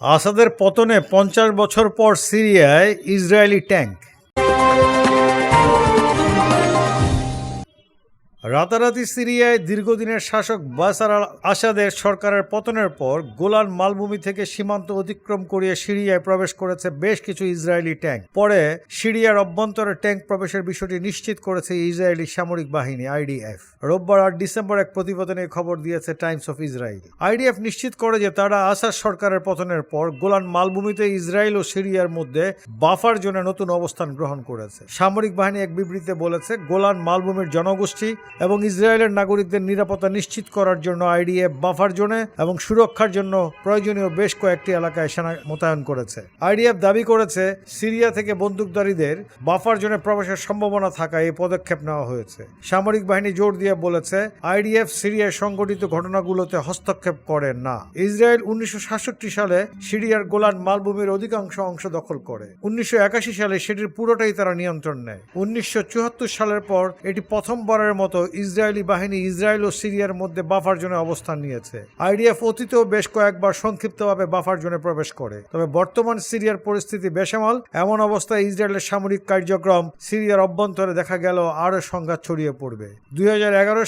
আসাদের পতনে পঞ্চাশ বছর পর সিরিয়ায় ইসরায়েলি ট্যাঙ্ক রাতারাতি সিরিয়ায় দীর্ঘদিনের শাসক বাসার আল আসাদের সরকারের পতনের পর গোলান মালভূমি থেকে সীমান্ত অতিক্রম করিয়ে সিরিয়ায় প্রবেশ করেছে বেশ কিছু ইসরায়েলি ট্যাঙ্ক পরে সিরিয়ার অভ্যন্তরে ট্যাঙ্ক প্রবেশের বিষয়টি নিশ্চিত করেছে ইসরায়েলি সামরিক বাহিনী আইডিএফ। রোববার আট ডিসেম্বর এক প্রতিবেদনে খবর দিয়েছে টাইমস অফ ইসরায়েল। আইডিএফ নিশ্চিত করে যে তারা আসাদ সরকারের পতনের পর গোলান মালভূমিতে ইসরায়েল ও সিরিয়ার মধ্যে বাফার জন্য নতুন অবস্থান গ্রহণ করেছে। সামরিক বাহিনী এক বিবৃতিতে বলেছে, গোলান মালভূমির জনগোষ্ঠী এবং ইসরায়েলের নাগরিকদের নিরাপত্তা নিশ্চিত করার জন্য আইডিএফ বাফার জোনে এবং সুরক্ষার জন্য প্রয়োজনীয় বেশ কয়েকটি এলাকায় সেনা মোতায়েন করেছে। আইডিএফ দাবি করেছে, সিরিয়া থেকে বন্দুকধারীদের বাফার জোনে প্রবেশের সম্ভাবনা থাকায় এই পদক্ষেপ নেওয়া হয়েছে। সামরিক বাহিনী জোর দিয়ে বলেছে, আইডিএফ সিরিয়ায় সংঘটিত ঘটনাগুলোতে হস্তক্ষেপ করে না। ইসরায়েল উনিশশো সাতষট্টি সালে সিরিয়ার গোলান মালভূমির অধিকাংশ অংশ দখল করে। উনিশশো একাশি সালে সেটির পুরোটাই তারা নিয়ন্ত্রণ নেয়। উনিশশো চুয়াত্তর সালের পর এটি প্রথমবারের মতো ইসরায়েলি বাহিনী ইসরায়েল ও সিরিয়ার মধ্যে বাফার জোনে অবস্থান নিয়েছে। আইডিএফ অতীতেও বেশ কয়েকবার সংক্ষিপ্তভাবে বাফার জোনে প্রবেশ করে। তবে বর্তমান সিরিয়ার পরিস্থিতি বেসামাল। এমন অবস্থায় ইসরায়েলের সামরিক কার্যক্রম সিরিয়ার অভ্যন্তরে দেখা গেল আরও সংঘাত ছড়িয়ে পড়বে। দুই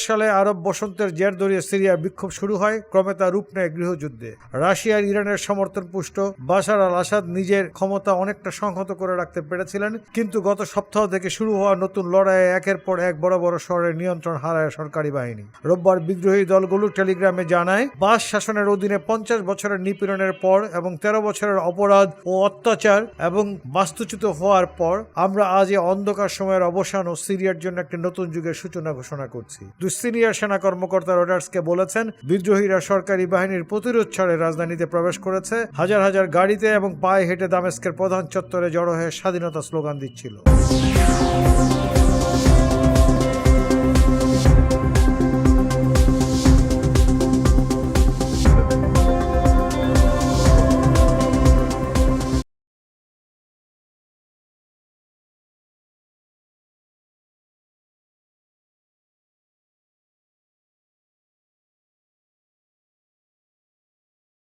সালে আরব বসন্তের জের ধরিয়ে সিরিয়ার বিক্ষোভ শুরু হয়, ক্রমে তা রূপ নেয় গৃহযুদ্ধে। রাশিয়ার ইরানের সমর্থন পুষ্ট বাশার আল আসাদ নিজের ক্ষমতা অনেকটা সংহত করে রাখতে পেরেছিলেন, কিন্তু গত সপ্তাহ থেকে শুরু হওয়া নতুন লড়াইয়ে একের পর এক বড় বড় শহরের নিয়ন্ত্রণ হারায় সরকারি বাহিনী। রোববার বিদ্রোহী দলগুলো টেলিগ্রামে জানায়, বাস শাসনের অধীনে পঞ্চাশ বছরের নিপীড়নের পর এবং তেরো বছরের অপরাধ ও অত্যাচার এবং বাস্তুচ্যুত হওয়ার পর আমরা আজ অন্ধকার সময়ের অবসান ও সিরিয়ার জন্য একটি নতুন যুগের সূচনা ঘোষণা করছি। দুঃসিরিয়ার সেনা কর্মকর্তা রডার্সকে বলেছেন, বিদ্রোহীরা সরকারি বাহিনীর প্রতিরোধ ছাড়ে রাজধানীতে প্রবেশ করেছে, হাজার হাজার গাড়িতে এবং পায়ে হেঁটে দামেস্কের প্রধান চত্বরে জড়ো হয়ে স্বাধীনতা স্লোগান দিচ্ছিল।